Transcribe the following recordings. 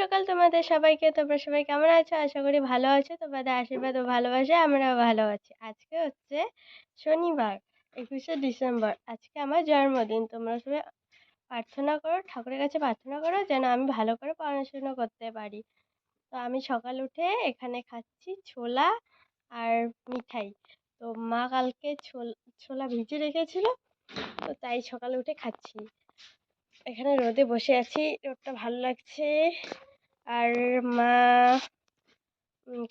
সকাল তোমাদের সবাইকে। তোমরা সবাই কেমন আছো? আশা করি ভালো আছো। তোমাদের আশীর্বাদ ও ভালোবাসায় আমরাও ভালো আছি। আজকে হচ্ছে শনিবার, একুশে ডিসেম্বর। আজকে আমার জন্মদিন। তোমরা সবাই প্রার্থনা করো, ঠাকুরের কাছে প্রার্থনা করো যেন আমি ভালো করে পড়াশুনো করতে পারি। তো আমি সকাল উঠে এখানে খাচ্ছি ছোলা আর মিঠাই। তো মা কালকে ছোলা ভিজে রেখেছিল, তো তাই সকালে উঠে খাচ্ছি। এখানে রোদে বসে আছি। রোদটা ভালো লাগছে। আর মা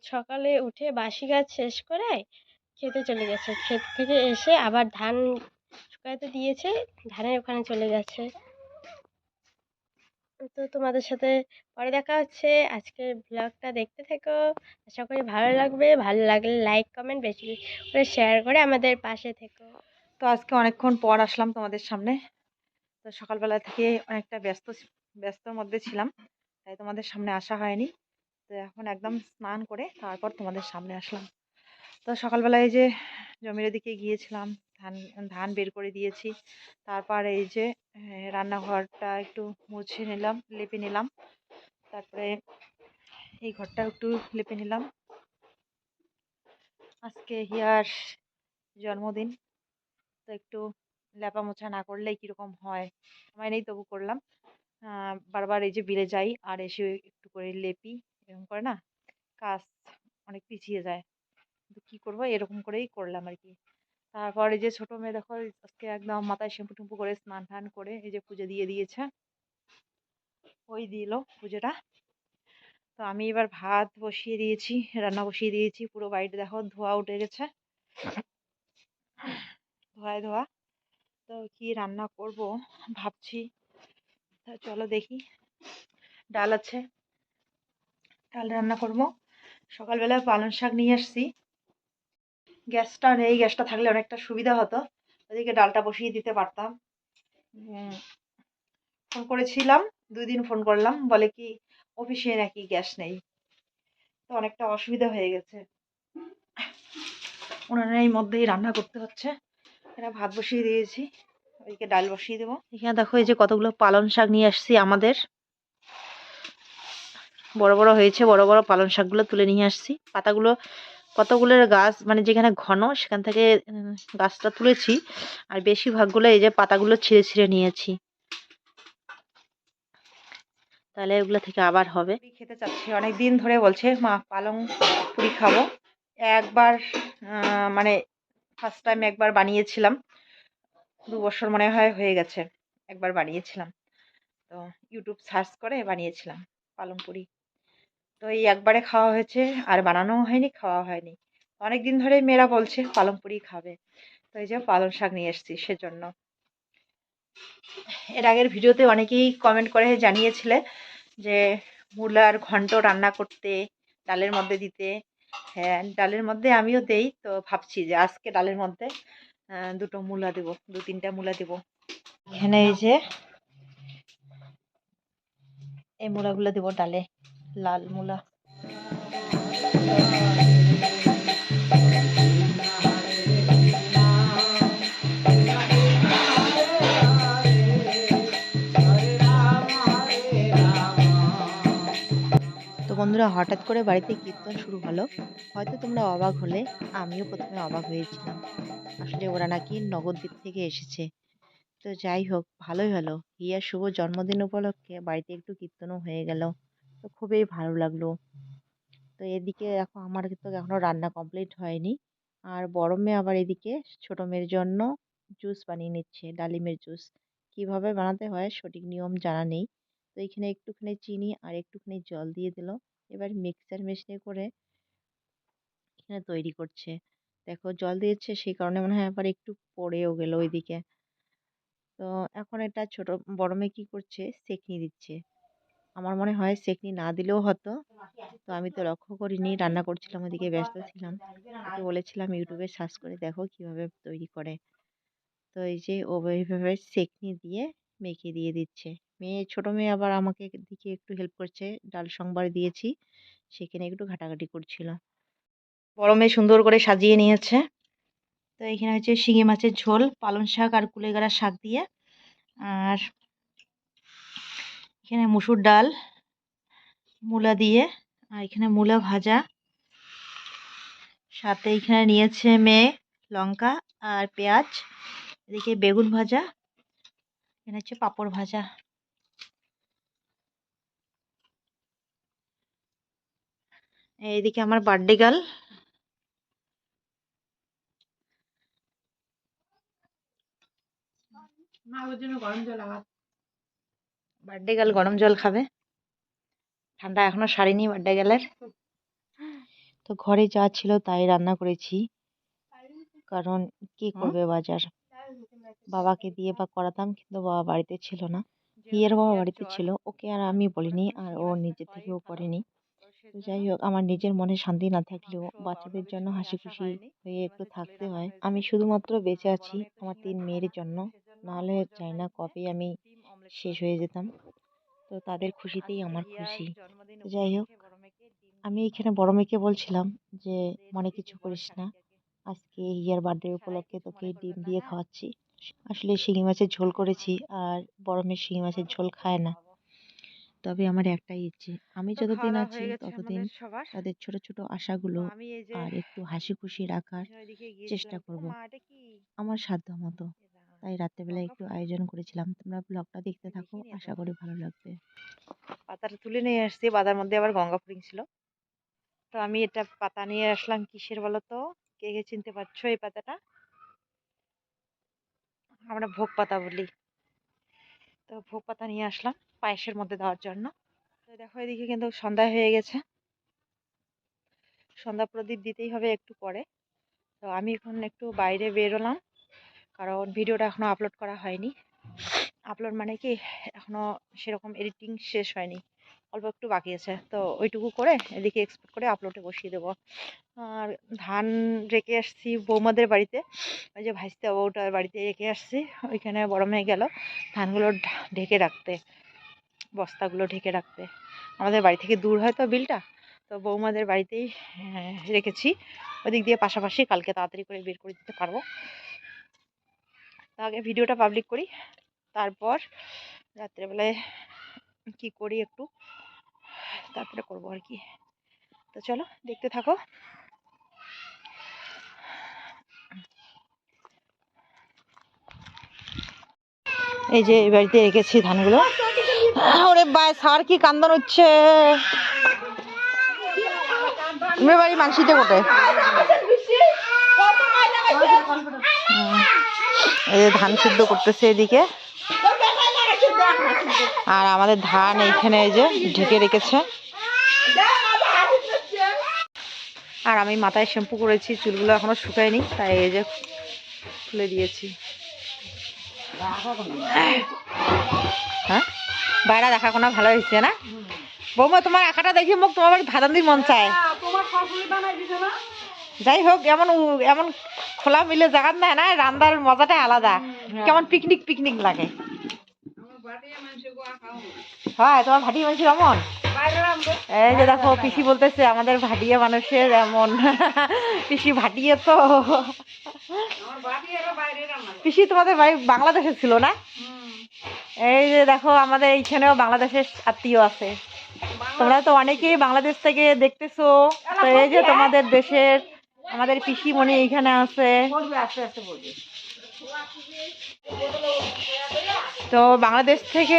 সকালে উঠে বাসি কাজ শেষ করে খেতে চলে গেছে। ক্ষেত থেকে এসে আবার ধান শুকাতে দিয়েছে, ধানের ওখানে চলে গেছে। তো তোমাদের সাথে পরে দেখা হচ্ছে। আজকের ব্লগটা দেখতে থেকো। আশা করি ভালো লাগবে। ভালো লাগলে লাইক কমেন্ট বেশি করে শেয়ার করে আমাদের পাশে থেকো। তো আজকে অনেকক্ষণ পর আসলাম তোমাদের সামনে। তো সকালবেলা থেকে অনেকটা ব্যস্ত ব্যস্তর মধ্যে ছিলাম। তাই তোমাদের সামনে আসা হয়নি। তো এখন একদম স্নান করে তারপর তোমাদের সামনে আসলাম। তো সকালবেলায় যে জমির দিকে গিয়েছিলাম, ধান ধান বের করে দিয়েছি। তারপর এই যে রান্নাঘরটা একটু মুছে নিলাম, লেপে নিলাম। তারপরে এই ঘরটা একটু লেপে নিলাম। আজকে হিয়ার জন্মদিন। তো একটু লেপা মোছা না করলে কীরকম হয়? সময় নেই তবু করলাম। বারবার এই যে বিলে যাই আর এসে একটু করে লেপি, এরকম করে না? কাজ অনেক পিছিয়ে যায়। কিন্তু কী করব? এরকম করেই করলাম আর কি তারপর যে ছোটো মেয়ে দেখো, আজকে একদম মাথায় শ্যাম্পু টুম্পু করে স্নান টান করে এই যে পুজো দিয়ে দিয়েছে। ওই দিল পুজোটা। তো আমি এবার ভাত বসিয়ে দিয়েছি, রান্না বসিয়ে দিয়েছি, পুরো বাড়িটা দেখো ধোয়া উঠে গেছে। ধোয়ায় ধোয়া। তো কি রান্না করব ভাবছি। তা চলো দেখি। ডাল আছে। ডাল রান্না করব। সকালবেলা পালং শাক নিয়ে আসছি। গ্যাসটা নেই, গ্যাসটা থাকলে অনেকটা সুবিধা হতো। ওদিকে ডালটা বসিয়ে দিতে পারতাম। ফোন করেছিলাম, দুই দিন ফোন করলাম। বলে কি, অফিসে নাকি গ্যাস নেই। তো অনেকটা অসুবিধা হয়ে গেছে। উনানের মধ্যেই রান্না করতে হচ্ছে। এখানে ভাত বসিয়ে দিয়েছি। ওইদিকে ডাল বসিয়ে দেবো। এখানে দেখো এই যে কতগুলো পালং শাক নিয়ে আসছি আমাদের। বড় বড় হয়েছে বড় বড় পালং শাকগুলো তুলে নিয়ে আসছি। পাতাগুলো কতগুলোর গাছ মানে যেখানে ঘন সেখান থেকে গাছটা তুলেছি। আর বেশিরভাগগুলো এই যে পাতাগুলো ছিঁড়ে ছিঁড়ে নিয়েছি তাহলে এগুলো থেকে আবার হবে। খেতে চাচ্ছি। অনেক দিন ধরে বলছে মা পালং পুরি খাব। একবার মানে ফার্স্ট টাইম একবার বানিয়েছিলাম। দু বছর মনে হয় হয়ে গেছে, একবার বানিয়েছিলাম। তো ইউটিউব সার্চ করে বানিয়েছিলাম, পালং পুরি। তো এই একবারে খাওয়া হয়েছে, আর বানানোও হয়নি, খাওয়া হয়নি। অনেক দিন ধরে মেয়েরা বলছে, পালং পুরি খাবে। তো এই যে পালং শাক নিয়ে এসেছি, সেজন্য। এর আগের ভিডিওতে অনেকেই কমেন্ট করে জানিয়েছিলে যে, মূলার ঘন্ট রান্না করতে, ডালের মধ্যে দিতে হ্যাঁ ডালের মধ্যে আমিও দেই। তো ভাবছি যে আজকে ডালের মধ্যে দুটো মুলা দেব, দু তিনটা মুলা দেব। এখানে এই যে এই মূলাগুলো দেবো ডালে, লাল মূলা। তো বন্ধুরা, হঠাৎ করে বাড়িতে কীর্তন শুরু হলো। হয়তো তোমরা অবাক হলে, আমিও প্রথমে অবাক হয়েছিলাম। আসলে ওরা নাকি নগরদ্বীপ থেকে এসেছে। তো যাই হোক, ভালোই হলো। হিয়ার শুভ জন্মদিন উপলক্ষে বাড়িতে একটু কীর্তনও হয়ে গেল। তো খুবই ভালো লাগল। তো এদিকে দেখো, আমার তো এখনও রান্না কমপ্লিট হয়নি। আর বড় মেয়ে আবার এদিকে ছোট মেয়ের জন্য জুস বানিয়ে নিচ্ছে, ডালিমের জুস কীভাবে বানাতে হয় সঠিক নিয়ম জানা নেই। তো এখানে একটুখানি চিনি আর একটুখানি জল দিয়ে দিল। এবার মিক্সার মেশিনে করে এখানে তৈরি করছে। দেখো জল দিয়েছে, সেই কারণে মনে হয় আবার একটু পড়েও গেল ওইদিকে। তো এখন এটা ছোট বড় মেয়ে কী করছে? সেকনি দিচ্ছে। আমার মনে হয় সেকনি না দিলেও হতো। তো আমি তো লক্ষ্য করিনি, রান্না করছিলাম ওদিকে ব্যস্ত ছিলাম। ওকে বলেছিলাম ইউটিউবে সার্চ করে দেখো কীভাবে তৈরি করে। তো এই যে ও এইভাবে সেকনি দিয়ে মেখে দিয়ে দিচ্ছে। মেয়ে, ছোট মেয়ে আবার আমাকে দিকে একটু হেল্প করছে। ডাল সংবার দিয়েছি। সেখানে একটু ঘাটাঘাটি করছিল। বড় মেয়ে সুন্দর করে সাজিয়ে নিয়েছে। তো এখানে হচ্ছে শিঙি মাছের ঝোল, পালং শাক আর কুলেগাড়া শাক দিয়ে। আর এখানে মুসুর ডাল, মূলা দিয়ে। আর এখানে মূলা ভাজা। সাথে এখানে নিয়েছে মেয়ে, লঙ্কা আর পেঁয়াজ। এদিকে বেগুন ভাজা। এখানে হচ্ছে পাঁপড় ভাজা। এইদিকে আমার বার্থডে গার্ল। বার্থডে গার্ল গরম জল খাবে। ঠান্ডা এখনও সারেনি বার্থডে গার্লের। তো ঘরে যা ছিল তাই রান্না করেছি। কারণ কি করবে বাজার? বাবাকে দিয়ে বা করাতাম কিন্তু বাবা বাড়িতে ছিল না। বিয়ের বাবা বাড়িতে ছিল ওকে আর আমি বলিনি আর ও নিজে থেকেও করেনি। তো যাই হোক আমার নিজের মনে শান্তি না থাকলেও বাচ্চাদের জন্য হাসি খুশি হয়ে একটু থাকতে হয়। আমি শুধুমাত্র বেঁচে আছি আমার তিন মেয়ের জন্য। নাহলে চাই না কবে আমি শেষ হয়ে যেতাম। তো তাদের খুশিতেই আমার খুশি। যাই হোক আমি এখানে বড় মেয়েকে বলছিলাম যে মনে কিছু করিস না। আজকে ইয়ার বার্থডে উপলক্ষে তোকে ডিম দিয়ে খাওয়াচ্ছি। আসলে শিঙি মাছের ঝোল করেছি আর বড় মেয়ে শিঙি মাছের ঝোল খায় না। তবে আমার একটাই ইচ্ছে। আমি যতদিন আছি ততদিন তাদের ছোট ছোট আশাগুলো আর একটু হাসি খুশি রাখার চেষ্টা করব। আমার সাধ্য মতো তাই রাত্রেবেলা একটু আয়োজন করেছিলাম। তোমরা ব্লগটা দেখতে থাকো আশা করি ভালো লাগবে। পাতাটা তুলে নিয়ে আসছি বাদার মধ্যে আবার গঙ্গা ফুরিং ছিল। তো আমি এটা পাতা নিয়ে আসলাম কিসের বলো তো কে কে চিনতে পারছ এই পাতাটা? আমরা ভোগ পাতা বলি। তো ভোগ পাতা নিয়ে আসলাম পায়েসের মধ্যে দেওয়ার জন্য। তো দেখো এদিকে কিন্তু সন্ধ্যা হয়ে গেছে। সন্ধ্যা প্রদীপ দিতেই হবে একটু পরে। তো আমি এখন একটু বাইরে বেরোলাম, কারণ ভিডিওটা এখনও আপলোড করা হয়নি। আপলোড মানে কি এখনও সেরকম এডিটিং শেষ হয়নি। অল্প একটু বাকি আছে। তো ওইটুকু করে এদিকে এক্সপোর্ট করে আপলোডে বসিয়ে দেবো। আর ধান রেখে আসছি বৌমাদের বাড়িতে। ওই যে ভাইস্তে বউটার বাড়িতে রেখে আসছি। ওইখানে বড় মেয়ে গেল ধানগুলো ঢেকে রাখতে, বস্তাগুলো ঢেকে রাখতে। আমাদের বাড়ি থেকে দূর হয় তো বিলটা? তো বৌমাদের বাড়িতেই রেখেছি। ওদিক দিয়ে পাশাপাশি কালকে তাড়াতাড়ি করে বের করে দিতে পারব। আগে ভিডিওটা পাবলিক করি। তারপর রাত্রেবেলায় কি করি একটু? তারপরে করব আর কি। তো চলো, দেখতে থাকো। এই যে এই বাড়িতে রেখেছি ধানগুলো। ওরে বাই সার কি কান্দন হচ্ছে? তোমার বাড়ি মানসিতে কোটে এই ধান সিদ্ধ করতেছে এদিকে। আর আমাদের ধান এইখানে এই যে ঢেকে রেখেছে। আর আমি মাথায় শ্যাম্পু করেছি চুলগুলো এখনও শুকায়নি তাই এই যে খুলে দিয়েছি। হ্যাঁ? বাইরে দেখা কোনো ভালো হয়েছে না? বৌমা তোমার আঁকাটা দেখি মুখ তোমার বাড়ি মন চায়। যাই হোক এমন এমন খোলা মিলে জায়গা না না রান্নার মজাটাই আলাদা। কেমন পিকনিক পিকনিক লাগে। হয় তোমার ভাটিয়া মানুষের এমন এই যে দেখো পিসি বলতেছে আমাদের ভাটিয়া মানুষের এমন। পিসি ভাটিয়ে তো। পিসি তোমাদের বাড়ি বাংলাদেশে ছিল না? এই যে দেখো আমাদের এইখানেও বাংলাদেশের আত্মীয় আছে। তোমরা তো অনেকেই বাংলাদেশ থেকে দেখতেছো। তো এই যে তোমাদের দেশের আমাদের পিসিমণি এইখানে আছে। তো বাংলাদেশ থেকে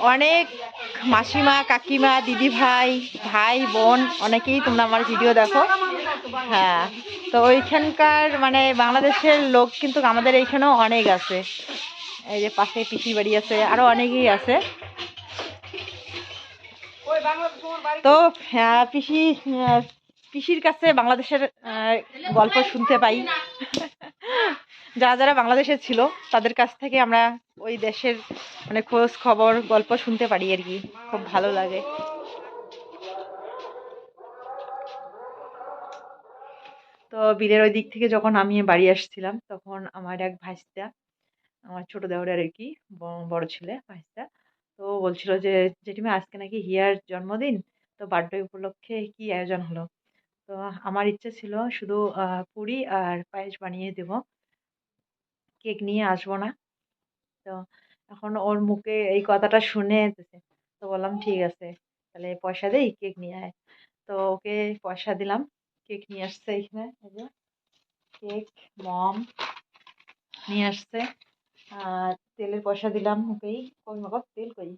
অনেক মাসিমা কাকিমা দিদি ভাই ভাই বোন অনেকেই তোমরা আমার ভিডিও দেখো। হ্যাঁ তো ওইখানকার মানে বাংলাদেশের লোক কিন্তু আমাদের এইখানেও অনেক আছে। এই যে পাশে পিসি বাড়ি আছে আরও অনেকেই আছে। তো হ্যাঁ, পিসি পিসির কাছে বাংলাদেশের গল্প শুনতে পাই। যারা যারা বাংলাদেশে ছিল, তাদের কাছ থেকে আমরা ওই দেশের মানে খোঁজ খবর, গল্প শুনতে পারি আর কি। খুব ভালো লাগে। তো বিলের ওই দিক থেকে যখন আমি বাড়ি আসছিলাম, তখন আমার এক ভাইস্তা, আমার ছোট দেওরের আর কি বড় ছেলে, ভাইস্তা, তো বলছিল যে, জেঠিমা, আজকে নাকি হিয়ার জন্মদিন, তো বার্থডে উপলক্ষে কি আয়োজন হলো? তো আমার ইচ্ছে ছিল শুধু পুরি আর পায়েস বানিয়ে দেব। কেক নিয়ে আসব না। তো এখন ওর মুখে এই কথাটা শুনে তো বললাম ঠিক আছে তাহলে পয়সা দেই কেক নিয়ে আয়। তো ওকে পয়সা দিলাম কেক নিয়ে আসছে এখানে কেক মম নিয়ে আসছে। আর তেলের পয়সা দিলাম ওকেই। কই মাগো তেল কই?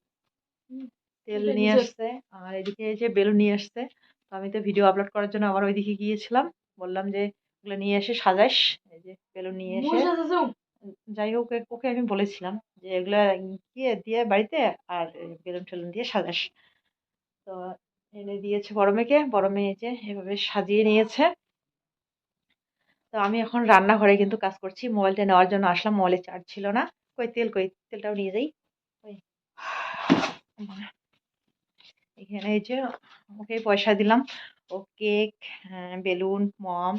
তেল নিয়ে আসছে। আর এদিকে যে বেলুন নিয়ে আসছে। তো আমি তো ভিডিও আপলোড করার জন্য আবার ওইদিকে গিয়েছিলাম। বললাম যে ওগুলো নিয়ে এসে সাজাইস এই যে বেলুন নিয়ে এসে যাই হোক ওকে- আমি বলেছিলাম যে এগুলো গিয়ে দিয়ে বাড়িতে আর বেলুন টেলুন দিয়ে সাজাস। তো এনে দিয়েছে বড় মেয়েকে। বড় মেয়ে যে এভাবে সাজিয়ে নিয়েছে। তো আমি এখন রান্নাঘরে কিন্তু কাজ করছি। মোবাইলটা নেওয়ার জন্য আসলাম। মোবাইলে চার্জ ছিল না। কই তেল, কই তেলটাও নিয়ে যাই। এখানে এই যে ওকে পয়সা দিলাম। ও কেক বেলুন, মম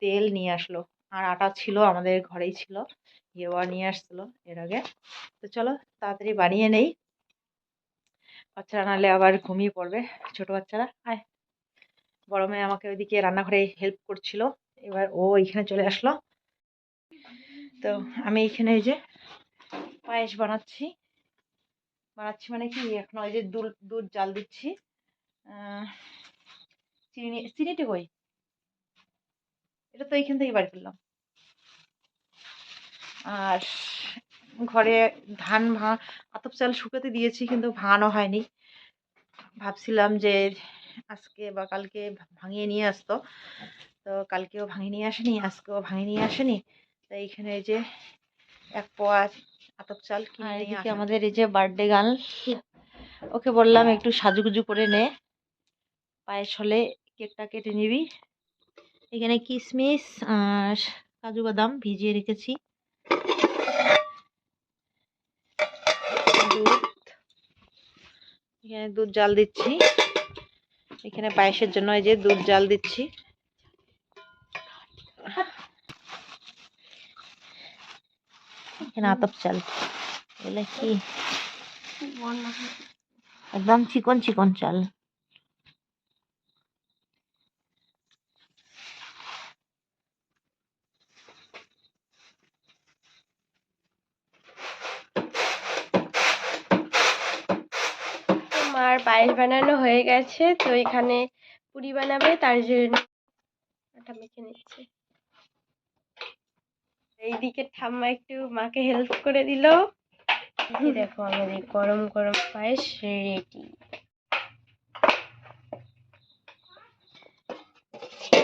তেল নিয়ে আসলো। আর আটা ছিল, আমাদের ঘরেই ছিল। ইয়েওয়া নিয়ে আসছিল এর আগে। তো চলো, তাড়াতাড়ি বানিয়ে নেই। বাচ্চারা নাহলে আবার ঘুমিয়ে পড়বে, ছোট বাচ্চারা। আয়। বড় মেয়ে আমাকে ওইদিকে রান্নাঘরে হেল্প করছিল। এবার ও এখানে চলে আসলো। তো আমি এখানে এই যে পায়েস বানাচ্ছি। বানাচ্ছি মানে কি, এখন ওই যে দুধ দুধ জাল দিচ্ছি। চিনি, চিনিটা কই? এটা তো এইখান থেকে বাড়ি করলাম। আর ঘরে ধান ভা আতপ চাল শুকাতে দিয়েছি কিন্তু ভাঙানো হয়নি। ভাবছিলাম যে আজকে বা কালকে ভাঙিয়ে নিয়ে আসতো। তো কালকেও ভাঙিয়ে নিয়ে আসেনি আজকেও ভাঙিয়ে নিয়ে আসেনি। তো এইখানে এই যে এক পোয়া আতপ চাল কিনে। আমাদের এই যে বার্থডে গার্ল ওকে বললাম একটু সাজুগুজু করে নে। পায়েস হলে কেকটা কেটে নিবি। এখানে কিশমিশ আর কাজু বাদাম ভিজিয়ে রেখেছি। দুধ। এখানে দুধ জাল দিচ্ছি। এখানে পায়েসের জন্য এই যে দুধ জাল দিচ্ছি। এখানে আতপ চাল। এগুলো কি? একদম চিকন চিকন চাল তো মার পায়েস বানানো হয়ে গেছে, তো এখানে পুরি বানাবে, তার জন্য আটা মেখে নিচ্ছে। এইদিকে ঠাম্মা একটু মাকে হেল্প করে দিল। দেখো আমাদের গরম গরম পায়েস রেডি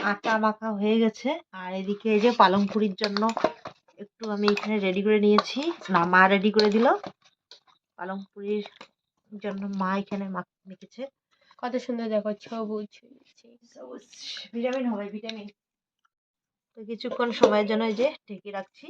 আটা মাখা হয়ে গেছে, আর এদিকে এই যে পালং পুরির জন্য একটু আমি এখানে রেডি করে নিয়েছি। না, মা রেডি করে দিল। পালং পুরির জন্য মা এখানে মাখ- মেখেছে। কত সুন্দর দেখো সবুজ। সবুজ। ভিটামিন হবে ভিটামিন। তো কিছুক্ষণ সময়ের জন্য এই যে ঢেকে রাখছি।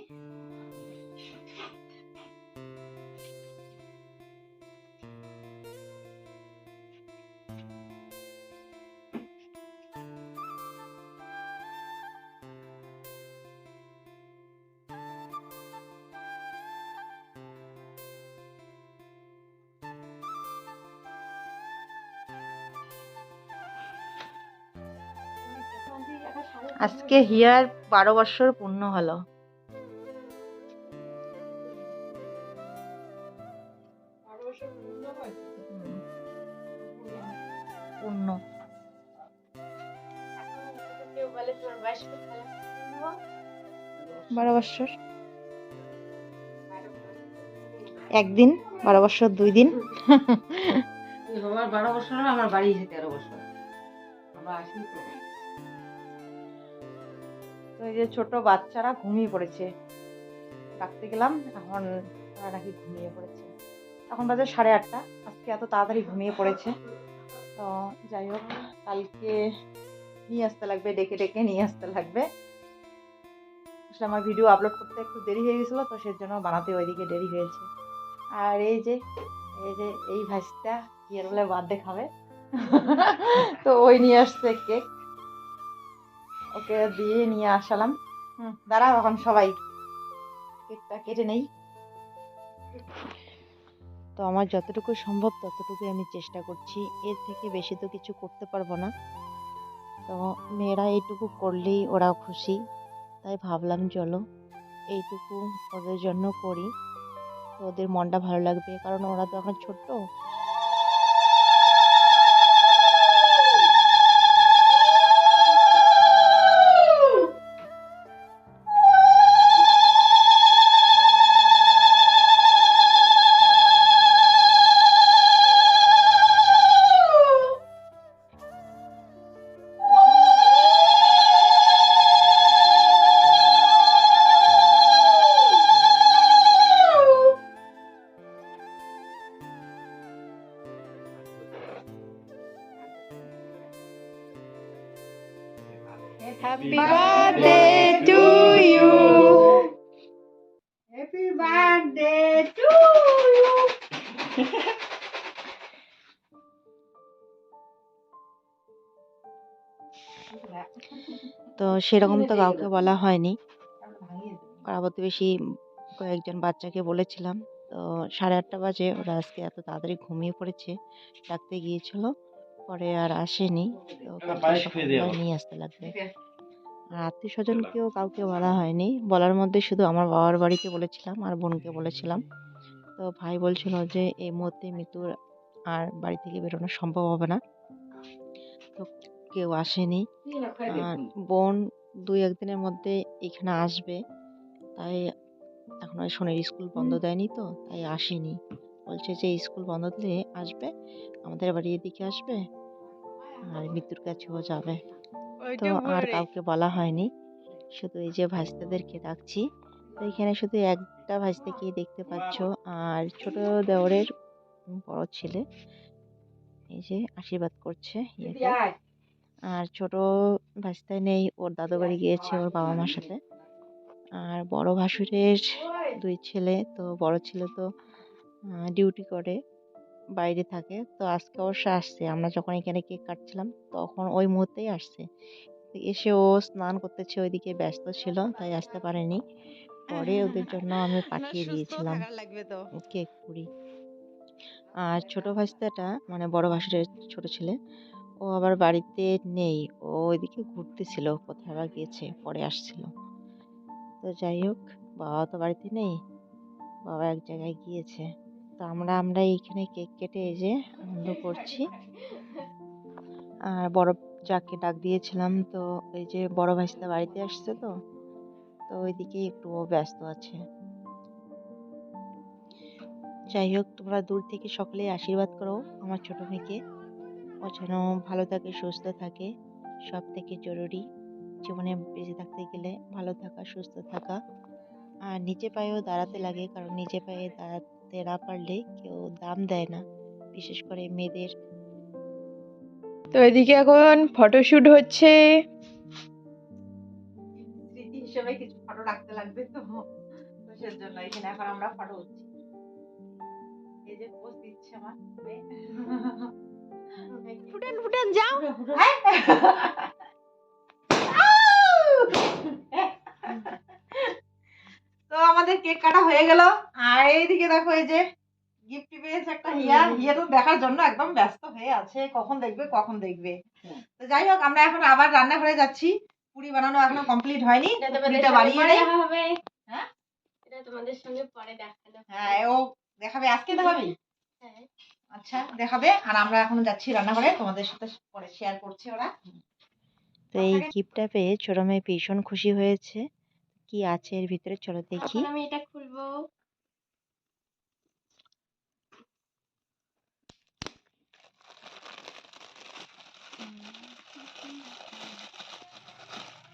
আজকে হিয়ার বারো বছর পূর্ণ হলো। পূর্ণ? বারো বছর। একদিন বারো বছর দুই দিন। আমার বারো বছর আমার বাড়ি এসে তেরো বছর। আমরা আসি এই যে ছোট বাচ্চারা ঘুমিয়ে পড়েছে। ডাকতে গেলাম, এখন তারা নাকি ঘুমিয়ে পড়েছে। এখন বাজে সাড়ে আটটা, আজকে এত তাড়াতাড়ি ঘুমিয়ে পড়েছে। তো যাই হোক, কালকে নিয়ে আসতে লাগবে, ডেকে ডেকে নিয়ে আসতে লাগবে। আসলে আমার ভিডিও আপলোড করতে একটু দেরি হয়ে গেছিল, তো সের জন্য বানাতে ওইদিকে দেরি হয়েছে। আর এই যে এই যে, এই ভাইসটা বিয়ের বলে বার্থডে খাবে? তো ওই নিয়ে আসছে কেক ওকে দিয়ে নিয়ে আসালাম। হুম, দাঁড়াও এখন সবাই। কেকটা কেটে নেই। তো আমার যতটুকু সম্ভব ততটুকুই আমি চেষ্টা করছি। এর থেকে বেশি তো কিছু করতে পারব না। তো মেয়েরা এইটুকু করলেই ওরা খুশি। তাই ভাবলাম, চলো এইটুকু ওদের জন্য করি। তো ওদের মনটা ভালো লাগবে। কারণ ওরা তো এখন ছোট্ট। হ্যাপি বার্থডে টু ইউ তো সেরকম তো কাউকে বলা হয়নি। পাড়া প্রতিবেশী কয়েকজন বাচ্চাকে বলেছিলাম। তো সাড়ে আটটা বাজে ওরা আজকে এত তাড়াতাড়ি ঘুমিয়ে পড়েছে ডাকতে গিয়েছিল। পরে আর আসেনি। তো নিয়ে আসতে লাগবে। আর আত্মীয় স্বজনকেও কাউকে বলা হয়নি। বলার মধ্যে শুধু আমার বাবার বাড়িতে বলেছিলাম আর বোনকে বলেছিলাম। তো ভাই বলছিল যে এই মুহূর্তে মৃত্যুর আর বাড়ি থেকে বেরোনো সম্ভব হবে না। তো কেউ আসেনি। আর বোন দুই একদিনের মধ্যে এখানে আসবে। তাই এখন ওই শনির স্কুল বন্ধ দেয়নি তো তাই আসেনি। বলছে যে স্কুল বন্ধ দিলে আসবে আমাদের বাড়ি এদিকে আসবে আর মৃত্যুর কাছেও যাবে। তো আর কাউকে বলা হয়নি। শুধু এই যে ভাইস্তাদেরকে ডাকছি। তো এখানে শুধু একটা ভাইস্তাকেই দেখতে পাচ্ছ আর ছোট দেওরের বড় ছেলে। এই যে আশীর্বাদ করছে। আর ছোট ভাইস্তায় নেই ওর দাদু বাড়ি গিয়েছে ওর বাবা মার সাথে। আর বড় ভাসুরের দুই ছেলে তো বড় ছেলে তো ডিউটি করে। বাইরে থাকে। তো আজকে অবশ্য আসছে। আমরা যখন এখানে কেক কাটছিলাম তখন ওই মুহূর্তেই আসছে। এসে ও স্নান করতেছে ওইদিকে ব্যস্ত ছিল তাই আসতে পারেনি। পরে ওদের জন্য আমি পাঠিয়ে দিয়েছিলাম কেক পুরি। আর ছোট ভাইস্তাটা মানে বড় ভাসুরের ছোট ছেলে ও আবার বাড়িতে নেই। ও ওইদিকে ঘুরতেছিল কোথায় আবার গিয়েছে পরে আসছিল। তো যাই হোক বাবা তো বাড়িতে নেই বাবা এক জায়গায় গিয়েছে। তো আমরা আমরা এইখানে কেক কেটে এই যে আনন্দ করছি। আর বড় যাকে ডাক দিয়েছিলাম, তো ওই যে বড় ভাইস্তা বাড়িতে আসছে তো তো ওইদিকে একটু ব্যস্ত আছে। যাই হোক, তোমরা দূর থেকে সকলেই আশীর্বাদ করো আমার ছোট মেয়েকে। ও যেন ভালো থাকে, সুস্থ থাকে, সব থেকে জরুরি। জীবনে বেঁচে থাকতে গেলে ভালো থাকা, সুস্থ থাকা। আর নিজে পায়েও দাঁড়াতে লাগে, কারণ নিজে পায়ে দাঁড়াতে না পারলে কেউ দাম দেয় না বিশেষ করে মেয়েদের। তো এদিকে এখন ফটোশুট হচ্ছে। স্মৃতি হিসেবে কিছু ফটো রাখতে লাগবে তো তো সেজন্য এখানে এখন আমরা ফটো উঠছি। এই যে পোজ দিচ্ছে আমার মেয়ে। ফুটেন ফুটেন যাও। তো আমাদের কেক কাটা হয়ে গেল। আর এইদিকে দেখো এই যে গিফট পেয়েছে একটা হিয়া। হিয়া তো দেখার জন্য একদম ব্যস্ত হয়ে আছে। কখন দেখবে কখন দেখবে। তো যাই হোক আমরা এখন আবার রান্নাঘরে যাচ্ছি। পুরি বানানো এখনও কমপ্লিট হয়নি। পুরিটা বাড়িয়ে দেখা হবে। হ্যাঁ? এটা তোমাদের সঙ্গে পরে দেখানো হ্যাঁ ও দেখাবে আজকে দেখাবে? হ্যাঁ। আচ্ছা দেখাবে। আর আমরা এখন যাচ্ছি রান্না রান্নাঘরে। তোমাদের সাথে পরে শেয়ার করছি ওরা। তো এই গিফটটা পেয়ে ছোট মেয়ে ভীষণ খুশি হয়েছে। কি আছে এর ভিতরে? চলো দেখি। আমি এটা খুলবো।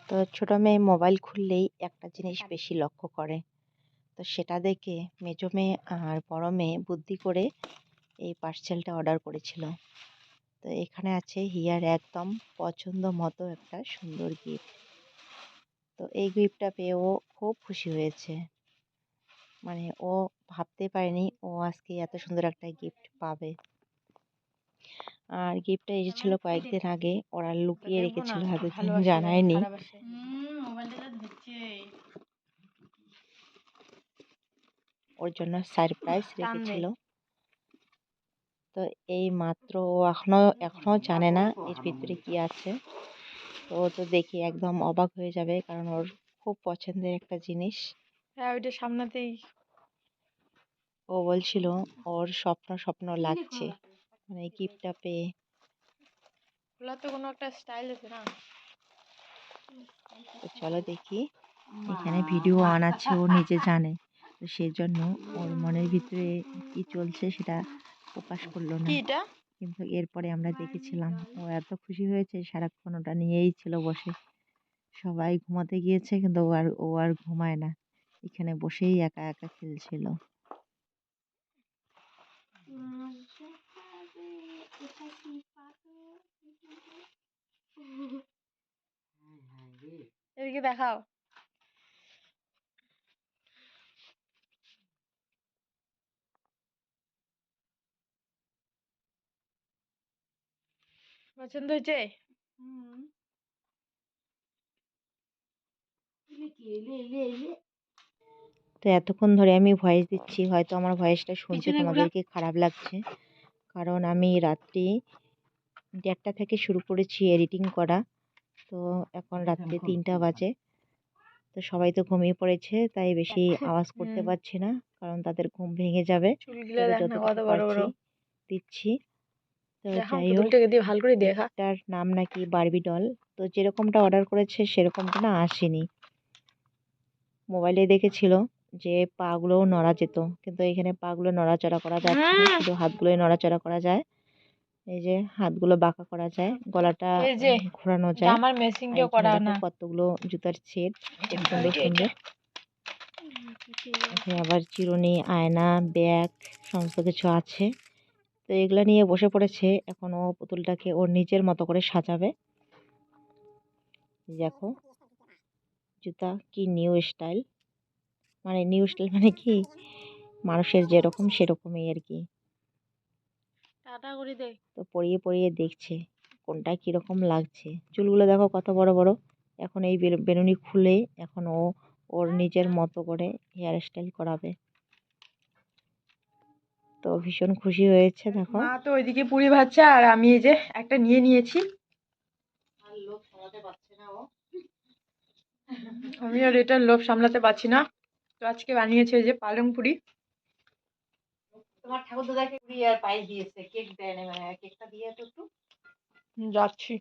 তো ছোট মেয়ে মোবাইল খুললেই একটা জিনিস বেশি লক্ষ্য করে। তো সেটা দেখে মেজো মেয়ে আর বড় মেয়ে বুদ্ধি করে এই পার্সেলটা অর্ডার করেছিল। তো এখানে আছে হিয়ার একদম পছন্দ মতো একটা সুন্দর গিফট তো এই গিফটটা পেয়ে ও খুব খুশি হয়েছে। মানে ও ভাবতে পারেনি ও আজকে এত সুন্দর একটা গিফট পাবে। আর গিফটটা এসেছিল কয়েকদিন আগে ওরা লুকিয়ে রেখেছিল হাতে জানায়নি। ওর জন্য সারপ্রাইজ রেখেছিল। তো এই মাত্র ও এখনও এখনও জানে না এর ভিতরে কি আছে। তো ও তো দেখে একদম অবাক হয়ে যাবে কারণ ওর খুব পছন্দের একটা জিনিস। হ্যাঁ ওইটা সামনাতেই ও বলছিল ওর স্বপ্ন স্বপ্ন লাগছে। মানে গিফটটা পেয়ে। খোলা তো কোনো একটা স্টাইল আছে না? তো চলো দেখি এখানে ভিডিও অন আছে ও নিজে জানে। তো সেই জন্য ওর মনের ভিতরে কি চলছে সেটা প্রকাশ করল না। এটা? কিন্তু এরপরে আমরা দেখেছিলাম ও এত খুশি হয়েছে সারাক্ষণ ওটা নিয়েই ছিল বসে। সবাই ঘুমাতে গিয়েছে কিন্তু ও আর ও আর ঘুমায় না। এখানে বসেই একা একা খেলছিল। দেখি দেখাও? পছন্দ হয়েছে? তো এতক্ষণ ধরে আমি ভয়েস দিচ্ছি হয়তো আমার ভয়েসটা শুনতে তোমাদেরকে খারাপ লাগছে। কারণ আমি রাত্রি দেড়টা থেকে শুরু করেছি এডিটিং করা। তো এখন রাত্রি তিনটা বাজে। তো সবাই তো ঘুমিয়ে পড়েছে তাই বেশি আওয়াজ করতে। পারছি না কারণ তাদের ঘুম ভেঙে যাবে। দিচ্ছি। দিয়ে ভালো করে দেখা। এটার নাম নাকি বারবি ডল তো যেরকমটা অর্ডার করেছে সেরকমটা না আসেনি। মোবাইলে দেখেছিল যে পাগুলোও নড়া যেত কিন্তু এখানে পাগুলো নড়াচড়া করা যাচ্ছে হ্যাঁ। শুধু হাতগুলোই নড়াচড়া করা যায়। এই যে হাতগুলো বাঁকা করা যায় গলাটা ঘোরানো যায়। আমার মেশিনটাও করা না। কতগুলো জুতার সেট সুন্দর সুন্দর। এখানে আবার চিরুনি আয়না ব্যাগ সমস্ত কিছু আছে। তো এগুলো নিয়ে বসে পড়েছে। এখন ও পুতুলটাকে ওর নিজের মতো করে সাজাবে। দেখো। জুতা কি নিউ স্টাইল মানে নিউ স্টাইল মানে কি? মানুষের যেরকম সেরকমই আর কি। তো পরিয়ে পরিয়ে দেখছে কোনটা কীরকম লাগছে। চুলগুলো দেখো কত বড় বড়। এখন এই বেলু- বেলুনি খুলে এখন ও ওর নিজের মতো করে হেয়ার স্টাইল করাবে। তো ভীষণ খুশি হয়েছে দেখো। মা তো ওইদিকে পুরি ভাজছে আর আমি এই যে একটা নিয়ে নিয়েছি। আমি আর এটার লোভ সামলাতে পারছি না। তো আজকে বানিয়েছে এই যে পালং পুরি। তোমার ঠাকুর দাদাকে কুড়ি আর পায়েস দিয়েছে কেক দেয় না মানে কেকটা দিয়ে তো একটু। যাচ্ছি।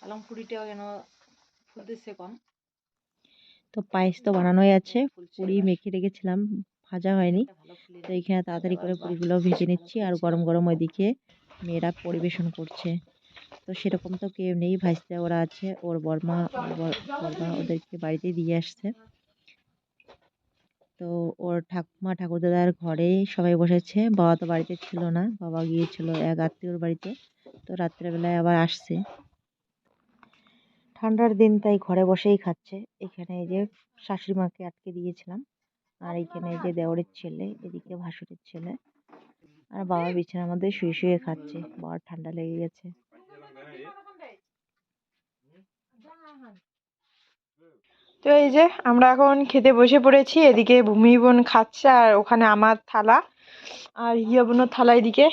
পালং পুরিটাও যেন ফুলতেছে কম। তো পায়েস তো বানানোই আছে। পুরি মেখে রেখেছিলাম, ভাজা হয়নি। তো এইখানে তাড়াতাড়ি করে পুরিগুলো ভেজে নিচ্ছি আর গরম গরম ওইদিকে মেয়েরা পরিবেশন করছে। তো সেরকম তো কেউ নেই ভাজতে ওরা আছে, ওর বর্মা বর্মা ওদেরকে বাড়িতে দিয়ে আসছে। তো ওর ঠাকুমা, ঠাকুরদাদার ঘরেই সবাই বসেছে, বাবা তো বাড়িতে ছিল না, বাবা গিয়েছিল এক আত্মীয়র বাড়িতে, তো রাত্রেবেলায় আবার আসছে। ঠান্ডার দিন তাই ঘরে বসেই খাচ্ছে। এখানে এই যে শাশুড়ি মাকে আটকে দিয়েছিলাম। আর এইখানে এই যে দেওরের ছেলে এদিকে ভাসুরের ছেলে। আর বাবা বিছানার মধ্যে শুয়ে শুয়ে খাচ্ছে। বাবার ঠান্ডা লেগে গেছে। তো এই যে আমরা এখন খেতে বসে পড়েছি। এদিকে ভূমি বোন খাচ্ছে আর ওখানে আমার থালা। আর হিয়া বোনের থালা এদিকে।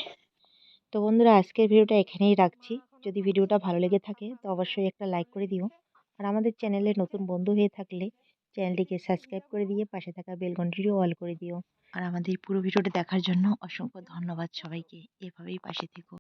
তো বন্ধুরা আজকের ভিডিওটা এখানেই রাখছি। যদি ভিডিওটা ভালো লেগে থাকে, তো অবশ্যই একটা লাইক করে দিও। আর আমাদের চ্যানেলে নতুন বন্ধু হয়ে থাকলে চ্যানেলটিকে সাবস্ক্রাইব করে দিয়ে পাশে থাকা বেল ঘন্টিটিও অল করে দিও। আর আমাদের পুরো ভিডিওটা দেখার জন্য অসংখ্য ধন্যবাদ সবাইকে। এভাবেই পাশে থেকো।